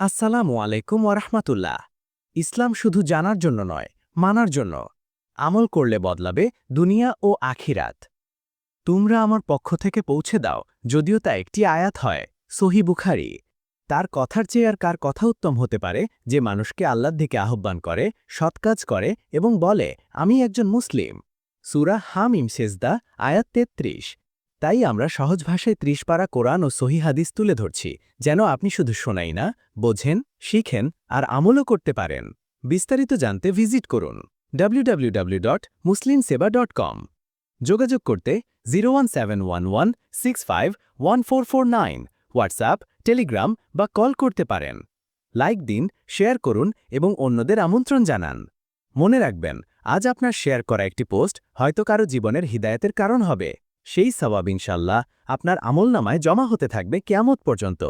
আসসালামু আলাইকুম ওরহমাতুল্লাহ ইসলাম শুধু জানার জন্য নয়, মানার জন্য। আমল করলে বদলাবে দুনিয়া ও আখিরাত। তোমরা আমার পক্ষ থেকে পৌঁছে দাও, যদিও তা একটি আয়াত হয়, সহি বুখারি। তার কথার চেয়ে আর কার কথা উত্তম হতে পারে যে মানুষকে আল্লাহর দিকে আহ্বান করে সৎকাজ করে এবং বলে, আমি একজন মুসলিম সুরা হামিম, সেজদা, আয়াত তেত্রিশ। তাই আমরা সহজ ভাষায় ত্রিশ পারা কোরআন ও সহি হাদিস তুলে ধরছি, যেন আপনি শুধু শোনাই না, বোঝেন, শিখেন আর আমলও করতে পারেন। বিস্তারিত জানতে ভিজিট করুন www.muslimseba.com যোগাযোগ করতে জিরো হোয়াটসঅ্যাপ টেলিগ্রাম বা কল করতে পারেন। লাইক দিন, শেয়ার করুন এবং অন্যদের আমন্ত্রণ জানান। মনে রাখবেন, আজ আপনার শেয়ার করা একটি পোস্ট হয়তো কারও জীবনের হিদায়তের কারণ হবে। সেই সবাব ইনশাল্লাহ আপনার আমল নামায় জমা হতে থাকবে কেয়ামত পর্যন্ত।